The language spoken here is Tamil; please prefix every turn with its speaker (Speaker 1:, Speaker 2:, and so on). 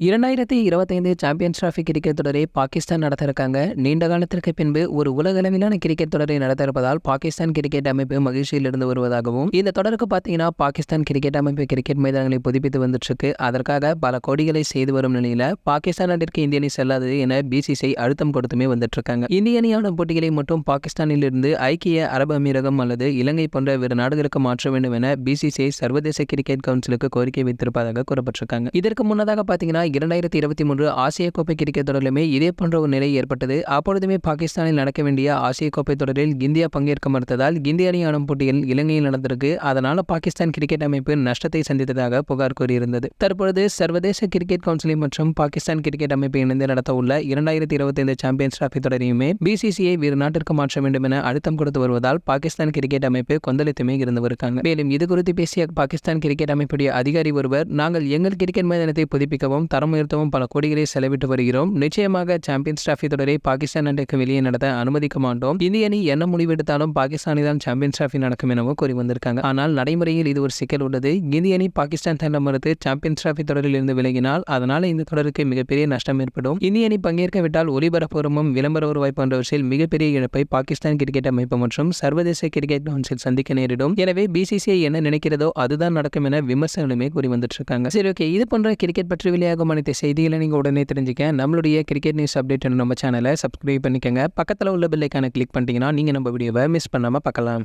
Speaker 1: இரண்டாயிரத்தி இருபத்தைந்து சாம்பியன்ஸ் டிராஃபி கிரிக்கெட் தொடரை பாகிஸ்தான் நடத்த இருக்காங்க நீண்ட காலத்திற்கு பின்பு ஒரு உலகளவிலான கிரிக்கெட் தொடரை நடத்த இருப்பதால் பாகிஸ்தான் கிரிக்கெட் அமைப்பு மகிழ்ச்சியில் இருந்து வருவதாகவும் இந்த தொடருக்கு பார்த்தீங்கன்னா பாகிஸ்தான் கிரிக்கெட் அமைப்பு கிரிக்கெட் மைதானங்களை புதுப்பித்து வந்துட்டு இருக்கு அதற்காக பல கோடிகளை செய்து வரும் நிலையில பாகிஸ்தான் நாட்டிற்கு இந்திய அணி செல்லாது என பிசிசிஐ அழுத்தம் கொடுத்துமே வந்துட்டு இருக்காங்க இந்திய அணியான போட்டிகளை மட்டும் பாகிஸ்தானில் இருந்து ஐக்கிய அரபு அமீரகம் அல்லது இலங்கை போன்ற வேறு நாடுகளுக்கு மாற்ற வேண்டும் என பிசிசிஐ சர்வதேச கிரிக்கெட் கவுன்சிலுக்கு கோரிக்கை வைத்திருப்பதாக கூறப்பட்டிருக்காங்க. இதற்கு முன்னதாக பார்த்தீங்கன்னா இரண்டாயிரத்தி இருபத்தி மூன்று ஆசிய கோப்பை கிரிக்கெட் தொடரிலுமே இதே போன்ற ஒரு நிலை ஏற்பட்டது. அப்பொழுதுமே பாகிஸ்தானில் நடக்க வேண்டிய ஆசிய கோப்பை தொடரில் இந்தியா பங்கேற்க மறுத்ததால் இந்திய அணி ஆடும் போட்டியில் இலங்கையில் நடந்திருக்கு. அதனால பாகிஸ்தான் கிரிக்கெட் அமைப்பு நஷ்டத்தை சந்தித்ததாக புகார் கூறியிருந்தது. தற்பொழுது சர்வதேச கிரிக்கெட் கவுன்சிலிங் மற்றும் பாகிஸ்தான் கிரிக்கெட் அமைப்பு இணைந்து நடத்த உள்ள இரண்டாயிரத்தி இருபத்தைந்து சாம்பியன்ஸ் டிராபி தொடரையுமே பிசிசிஐ வேறு நாட்டிற்கு மாற்ற வேண்டும் என அழுத்தம் கொடுத்து வருவதால் பாகிஸ்தான் கிரிக்கெட் அமைப்பு கொந்தளித்துமே இருந்து வருகிறாங்க மேலும் இது குறித்து பேசிய பாகிஸ்தான் கிரிக்கெட் அமைப்புடைய அதிகாரி ஒருவர் நாங்கள் எங்கள் கிரிக்கெட் மைதானத்தை புதுப்பிக்கவும் தரம் உயர்த்தவும் பல கோடிகளை செலவிட்டு வருகிறோம். நிச்சயமாக சாம்பியன்ஸ் டிராஃபி தொடரை பாகிஸ்தான் அணிக்கு வெளியே நடத்த அனுமதிக்க மாட்டோம். இந்திய அணி என்ன முடிவெடுத்தாலும் பாகிஸ்தானி தான் சாம்பியன்ஸ் டிராஃபி நடக்கும் எனவும் கூறி வந்திருக்காங்க. ஆனால் நடைமுறையில் இது ஒரு சிக்கல் உள்ளது. இந்திய அணி பாகிஸ்தான் தண்டம் மறுத்து சாம்பியன்ஸ் டிராஃபி தொடரில் இருந்து விலகினால் அதனால் இந்த தொடருக்கு மிகப்பெரிய நஷ்டம் ஏற்படும். இந்திய அணி பங்கேற்கவிட்டால் ஒலிபரப்புறமும் விளம்பர வருவாய் போன்றவற்றில் மிகப்பெரிய இழப்பை பாகிஸ்தான் கிரிக்கெட் அமைப்பு மற்றும் சர்வதேச கிரிக்கெட் கவுன்சில் சந்திக்க நேரிடும். எனவே பிசிசிஐ என்ன நினைக்கிறதோ அதுதான் நடக்கும் என விமர்சனங்களுமே கூறி வந்துட்டு இருக்காங்க. சரி ஓகே இது போன்ற கிரிக்கெட் பற்றி வெளியாகும் அனைத்து செய்திகளை நீங்கள் உடனே தெரிஞ்சுக்க. நம்மளுடைய கிரிக்கெட் நியூஸ் அப்டேட் நம்ம சேனலை சப்ஸ்கிரைப் பண்ணிக்கோங்க. பக்கத்தில் உள்ள பெல்லைக்கான கிளிக் பண்ணிட்டீங்கன்னா நீங்கள் நம்ம வீடியோவை மிஸ் பண்ணாமல் பார்க்கலாம்.